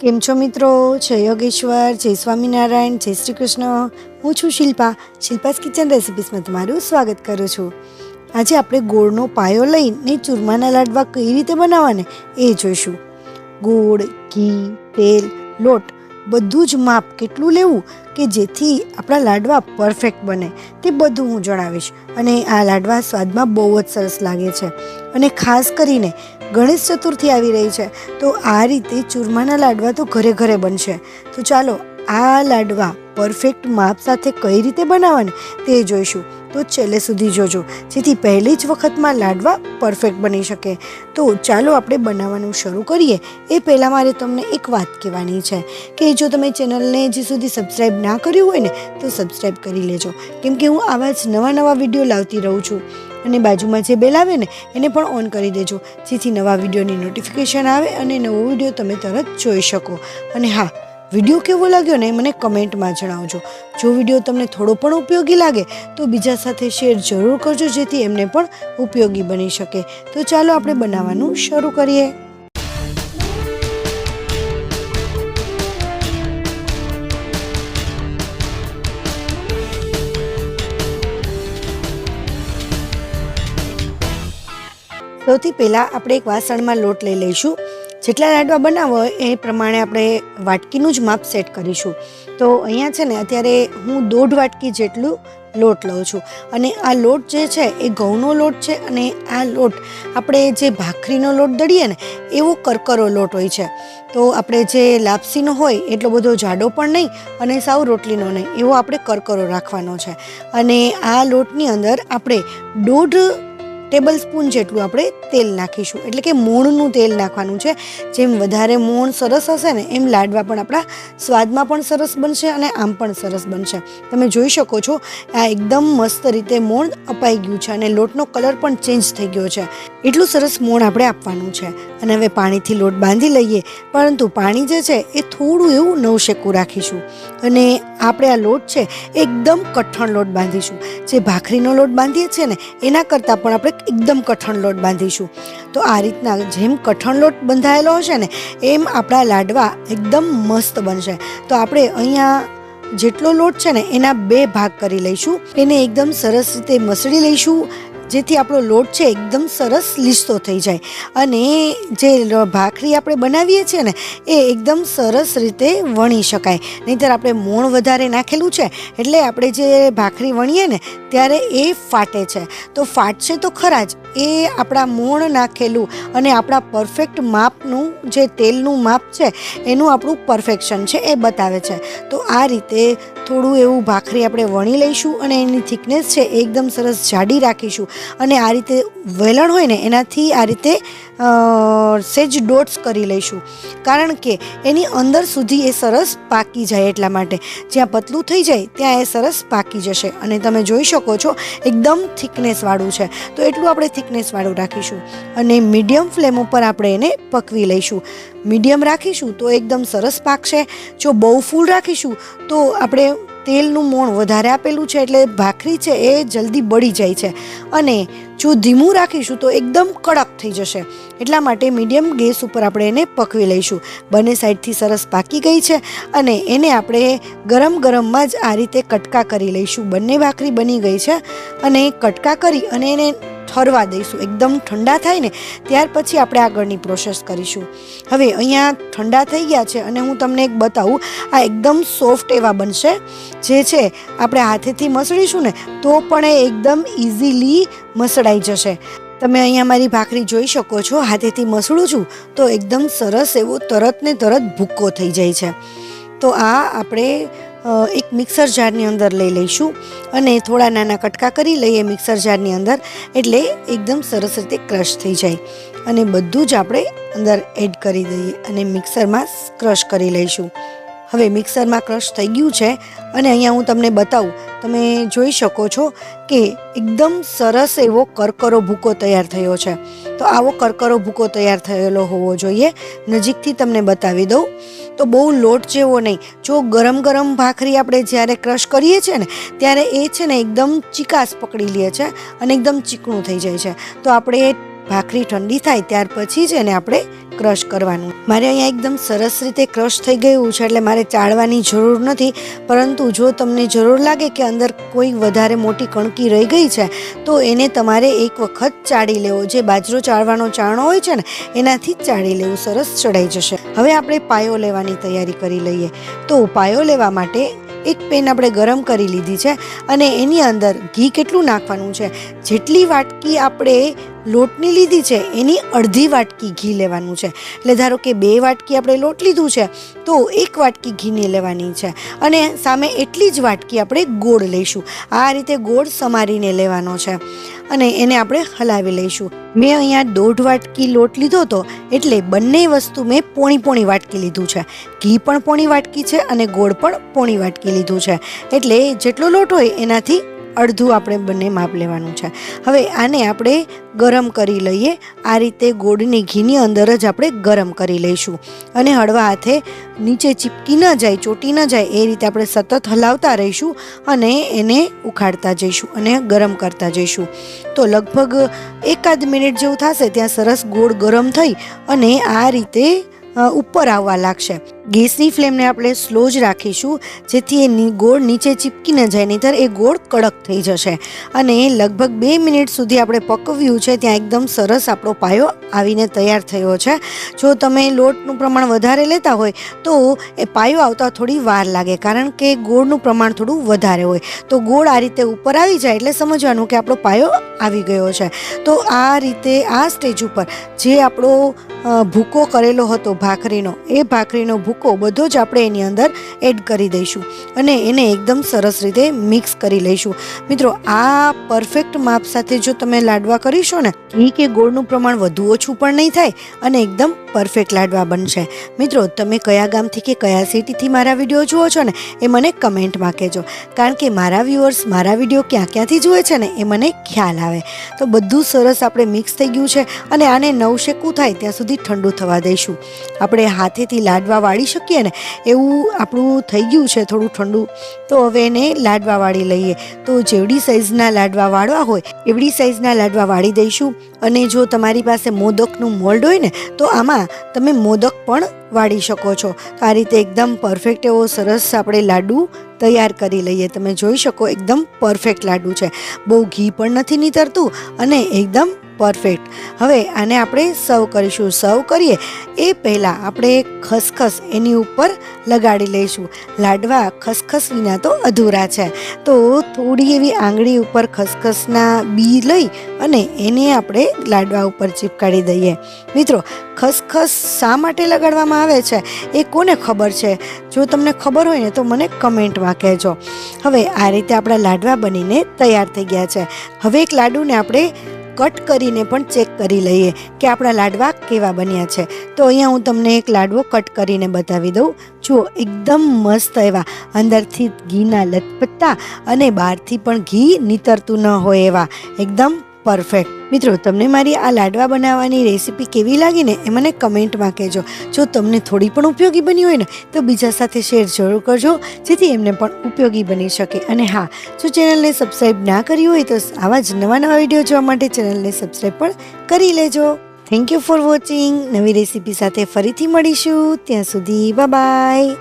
કેમ છો મિત્રો? જય યોગેશ્વર, જય સ્વામિનારાયણ, જય શ્રી કૃષ્ણ. હું છું શિલ્પા. શિલ્પાસ કિચન રેસિપીસમાં તમારું સ્વાગત કરું છું. આજે આપણે ગોળનો પાયો લઈને ચૂરમાના લાડવા કઈ રીતે બનાવવાને એ જોઈશું. ગોળ, ઘી, તેલ, લોટ બધું જ માપ કેટલું લેવું કે જેથી આપણા લાડવા પરફેક્ટ બને તે બધું હું જણાવીશ. અને આ લાડવા સ્વાદમાં બહુ જ સરસ લાગે છે. અને ખાસ કરીને ગણેશ ચતુર્થી આવી રહી છે. તો આ રીતે ચૂરમાના લાડવા તો ઘરે ઘરે બનશે. તો ચાલો, આ લાડવા પરફેક્ટ માપ સાથે કઈ રીતે બનાવવાને તે જોઈશું. તો છેલ્લે સુધી જોજો. જેથી પહેલી જ વખતમાં લાડવા પરફેક્ટ બની શકે. તો ચાલો આપણે બનાવવાનું શરૂ કરીએ. એ પહેલાં મારે તમને એક વાત કહેવાની છે કે જો તમે ચેનલને હજી સુધી સબસ્ક્રાઈબ ના કર્યું હોય ને, તો સબસ્ક્રાઈબ કરી લેજો. કેમ કે હું આવા જ નવા નવા વીડિયો લાવતી રહું છું. અને બાજુમાં જે બેલ આવે ને, એને પણ ઓન કરી દેજો. જેથી નવા વિડીયોની નોટિફિકેશન આવે અને નવો વીડિયો તમે તરત જોઈ શકો. અને હા, વીડિયો કેવો લાગ્યો ને મને કમેન્ટમાં જણાવજો. જો વીડિયો તમને થોડો પણ ઉપયોગી લાગે, તો બીજા સાથે શેર જરૂર કરજો, જેથી એમને પણ ઉપયોગી બની શકે. તો ચાલો આપણે બનાવવાનું શરૂ કરીએ. સૌથી પહેલાં આપણે એક વાસણમાં લોટ લઈ લઈશું. જેટલા લાડવા બનાવો એ પ્રમાણે આપણે વાટકીનું જ માપ સેટ કરીશું. તો અહીંયા છે ને, અત્યારે હું દોઢ વાટકી જેટલું લોટ લઉં છું. અને આ લોટ જે છે, એ ઘઉંનો લોટ છે અને આ લોટ આપણે જે ભાખરીનો લોટ દળીએ ને, એવો કરકરો લોટ હોય છે. તો આપણે જે લાપસીનો હોય, એટલો બધો જાડો પણ નહીં અને સાવ રોટલીનો નહીં, એવો આપણે કરકરો રાખવાનો છે. અને આ લોટની અંદર આપણે દોઢ ટેબલ સ્પૂન જેટલું આપણે તેલ નાખીશું. એટલે કે મૂળનું તેલ નાખવાનું છે. જેમ વધારે મૂળ સરસ હશે ને, એમ લાડવા પણ આપણા સ્વાદમાં પણ સરસ બનશે અને આમ પણ સરસ બનશે. તમે જોઈ શકો છો, આ એકદમ મસ્ત રીતે મોણ અપાઈ ગયું છે અને લોટનો કલર પણ ચેન્જ થઈ ગયો છે. એટલું સરસ મોણ આપણે આપવાનું છે. અને હવે પાણીથી લોટ બાંધી લઈએ. પરંતુ પાણી જે છે, એ થોડું એવું નવશેકું રાખીશું. અને આપણે આ લોટ છે, એકદમ કઠણ લોટ બાંધીશું. જે ભાખરીનો લોટ બાંધીએ છીએ ને, એના કરતાં પણ આપણે એકદમ કઠણ લોટ બાંધીશું. તો આ રીતના જેમ કઠણ લોટ બંધાયેલો હશે ને, એમ આપણા લાડવા એકદમ મસ્ત બનશે. તો આપણે અહીંયા જેટલો લોટ છે ને, એના બે ભાગ કરી લઈશું. એને એકદમ સરસ રીતે મસળી લઈશું જેથી આપણો લોટ છે એકદમ સરસ લીસતો થઈ જાય. અને જે ભાખરી આપણે બનાવીએ છીએ ને, એ એકદમ સરસ રીતે વણી શકાય. નહીંતર આપણે મોણ વધારે નાખેલું છે, એટલે આપણે જે ભાખરી વણીએ ને, ત્યારે એ ફાટે છે. તો ફાટશે તો ખરા જ, એ આપણા મોણ નાખેલું અને આપણા પરફેક્ટ માપનું જે તેલનું માપ છે, એનું આપણું પરફેક્શન છે, એ બતાવે છે. તો આ રીતે થોડું એવું ભાખરી આપણે વણી લઈશું અને એની થિકનેસ છે એકદમ સરસ જાડી રાખીશું. અને આ રીતે વેલણ હોય ને, એનાથી આ રીતે સેજ ડોટ્સ કરી લઈશું. કારણ કે એની અંદર સુધી એ સરસ પાકી જાય એટલા માટે. જ્યાં પતલું થઈ જાય, ત્યાં એ સરસ પાકી જશે. અને તમે જોઈ શકો છો, એકદમ થિકનેસવાળું છે. તો એટલું આપણે થિકનેસવાળું રાખીશું. અને મીડિયમ ફ્લેમ ઉપર આપણે એને પકવી લઈશું. મીડિયમ રાખીશું તો એકદમ સરસ પાકશે. જો બહુ ફૂલ રાખીશું, તો આપણે તેલનું મોણ વધારે આપેલું છે એટલે ભાખરી છે એ જલ્દી બળી જાય છે. અને જો ધીમું રાખીશું તો એકદમ કડક થઈ જશે. એટલા માટે મીડિયમ ગેસ ઉપર આપણે એને પકવી લઈશું. બંને સાઈડથી સરસ પાકી ગઈ છે અને એને આપણે ગરમ ગરમમાં જ આ રીતે કટકા કરી લઈશું. બંને ભાખરી બની ગઈ છે અને કટકા કરી અને એને ઠરવા દઈશું. એકદમ ઠંડા થાય ને, ત્યાર પછી આપણે આગળની પ્રોસેસ કરીશું. હવે અહીંયા ઠંડા થઈ ગયા છે અને હું તમને એક બતાવું, આ એકદમ સોફ્ટ એવા બનશે. જે છે, આપણે હાથેથી મસળીશું ને, તો પણ એ એકદમ ઇઝીલી મસળાઈ જશે. તમે અહીંયા મારી ભાખરી જોઈ શકો છો, હાથેથી મસળું છું, તો એકદમ સરસ એવો તરત ને તરત ભૂક્કો થઈ જાય છે. તો આ આપણે એક મિક્સર જારની અંદર લઈ લઈશું અને થોડા નાના કટકા કરી લઈએ મિક્સર જારની અંદર એટલે એકદમ સરસ રીતે ક્રશ થઈ જાય. અને બધું જ આપણે અંદર એડ કરી દઈએ અને મિક્સરમાં ક્રશ કરી લઈશું. હવે મિક્સરમાં ક્રશ થઈ ગયું છે અને અહીંયા હું તમને બતાવું, તમે જોઈ શકો છો કે એકદમ સરસ એવો કરકરો ભૂકો તૈયાર થયો છે. તો આવો કરકરો ભૂકો તૈયાર થયેલો હોવો જોઈએ. નજીકથી તમને બતાવી દઉં. તો બહુ લોટ જેવો નહીં. જો ગરમ ગરમ ભાખરી આપણે જ્યારે ક્રશ કરીએ છીએ ને, ત્યારે એ છે ને એકદમ ચિકાસ પકડી લે છે અને એકદમ ચીકણું થઈ જાય છે. તો આપણે ભાખરી ઠંડી થાય ત્યાર પછી જ એને આપણે ક્રશ કરવાનું. મારે અહીંયા એકદમ સરસ રીતે ક્રશ થઈ ગયું છે એટલે મારે ચાળવાની જરૂર નથી, પરંતુ જો તમને જરૂર લાગે કે અંદર કોઈ વધારે મોટી કણકી રહી ગઈ છે, તો એને તમારે એક વખત ચાળી લેવો. જે બાજરો ચાળવાનો ચાણો હોય છે ને, એનાથી જ ચાળી લેવું. સરસ ચડાઈ જશે. હવે આપણે પાયો લેવાની તૈયારી કરી લઈએ. તો પાયો લેવા માટે એક પેન આપણે ગરમ કરી લીધી છે અને એની અંદર ઘી કેટલું નાખવાનું છે? જેટલી વાટકી આપણે લોટની લીધી છે, એની અડધી વાટકી ઘી લેવાનું છે. એટલે ધારો કે બે વાટકી આપણે લોટ લીધું છે, તો એક વાટકી ઘીની લેવાની છે. અને સામે એટલી જ વાટકી આપણે ગોળ લઈશું. આ રીતે ગોળ સમારીને લેવાનો છે. અને એને આપણે હલાવી લઈશું. મેં અહીંયા દોઢ વાટકી લોટ લીધો હતો, એટલે બંને વસ્તુ મેં પોણી પોણી વાટકી લીધું છે. ઘી પણ પોણી વાટકી છે અને ગોળ પણ પોણી વાટકી લીધું છે. એટલે જેટલો લોટ હોય એનાથી અડધું આપણે બંને માપ લેવાનું છે. હવે આને આપણે ગરમ કરી લઈએ. આ રીતે ગોળની ઘીની અંદર જ આપણે ગરમ કરી લઈશું. અને હળવા હાથે નીચે ચીપકી ન જાય, ચોટી ન જાય, એ રીતે આપણે સતત હલાવતા રહીશું અને એને ઉખાડતા જઈશું અને ગરમ કરતા જઈશું. તો લગભગ એકાદ મિનિટ જેવું થશે, ત્યાં સરસ ગોળ ગરમ થઈ અને આ રીતે ઉપર આવવા લાગશે. ગેસની ફ્લેમને આપણે સ્લો જ રાખીશું, જેથી એ ગોળ નીચે ચીપકી ન જાય, નહીંતર એ ગોળ કડક થઈ જશે. અને લગભગ બે મિનિટ સુધી આપણે પકવ્યું છે, ત્યાં એકદમ સરસ આપણો પાયો આવીને તૈયાર થયો છે. જો તમે લોટનું પ્રમાણ વધારે લેતા હોય, તો એ પાયો આવતા થોડી વાર લાગે, કારણ કે ગોળનું પ્રમાણ થોડું વધારે હોય. તો ગોળ આ રીતે ઉપર આવી જાય, એટલે સમજવાનું કે આપણો પાયો આવી ગયો છે. તો આ રીતે, આ સ્ટેજ ઉપર જે આપણો ભૂકો કરેલો હતો ભાખરીનો, એ ભાખરીનો ભૂકો બધો જ આપણે એની અંદર એડ કરી દઈશું અને એને એકદમ સરસ રીતે મિક્સ કરી લઈશું. મિત્રો, આ પરફેક્ટ માપ સાથે જો તમે લાડવા કરીશો ને ઘી કે ગોળનું પ્રમાણ વધુ ઓછું પણ નહીં થાય અને એકદમ પરફેક્ટ લાડવા બનશે. મિત્રો, તમે કયા ગામથી કે કયા સિટીથી મારા વીડિયો જુઓ છો ને, એ મને કમેન્ટમાં કહેજો. કારણ કે મારા વ્યુઅર્સ મારા વીડિયો ક્યાં ક્યાંથી જુએ છે ને, એ મને ખ્યાલ આવે. તો બધું સરસ આપણે મિક્સ થઈ ગયું છે અને આને નવશેકું થાય ત્યાં સુધી ઠંડુ થવા દઈશું. આપણે હાથેથી લાડવા વાળી શકીએ ને, એવું આપણું થઈ ગયું છે થોડું ઠંડુ. તો હવે એને લાડવા વાળી લઈએ. તો જેવડી સાઈઝના લાડવા વાળવા હોય, એવડી સાઈઝના લાડવા વાળી દઈશું. અને જો તમારી પાસે મોદકનું મોલ્ડ હોય ને, તો આમાં તમે મોદક પણ વાળી શકો છો. તો આ રીતે એકદમ પરફેક્ટ એવો સરસ આપણે લાડુ તૈયાર કરી લઈએ. તમે જોઈ શકો, એકદમ પરફેક્ટ લાડુ છે. બહુ ઘી પણ નથી નીતરતું અને એકદમ પરફેક્ટ. હવે આને આપણે સર્વ કરીશું. સર્વ કરીએ એ પહેલાં આપણે ખસખસ એની ઉપર લગાડી લઈશું. લાડવા ખસખસ વિના તો અધૂરા છે. તો થોડી એવી આંગળી ઉપર ખસખસના બી લઈ અને એને આપણે લાડવા ઉપર ચીપકાડી દઈએ. મિત્રો, ખસખસ શા માટે લગાડવામાં આવે છે? એ કોને ખબર છે? જો તમને ખબર હોય ને તો મને કમેન્ટમાં કહેજો. હવે આ રીતે આપણા લાડવા બનીને તૈયાર થઈ ગયા છે. હવે એક લાડુને આપણે કટ કરીને પણ ચેક કરી લઈએ કે આપણા લાડવા કેવા બન્યા છે. તો અહીંયા હું તમને એક લાડવો કટ કરીને બતાવી દઉં. જુઓ, એકદમ મસ્ત એવા. અંદરથી ઘીના લચપત્તા અને બહારથી પણ ઘી નીતરતું ન હોય એવા. એકદમ પરફેક્ટ મિત્રો, તમને મારી આ લાડવા બનાવવાની રેસીપી કેવી લાગી ને એ મને કમેન્ટમાં કહેજો. જો તમને થોડી પણ ઉપયોગી બની હોય ને, તો બીજા સાથે શેર જરૂર કરજો, જેથી એમને પણ ઉપયોગી બની શકે. અને હા, જો ચેનલને સબસ્ક્રાઈબ ના કરી હોય, તો આવા જ નવા નવા વીડિયો જોવા માટે ચેનલને સબસ્ક્રાઈબ પણ કરી લેજો. થેન્ક યુ ફોર વોચિંગ નવી રેસીપી સાથે ફરીથી મળીશું. ત્યાં સુધી બાય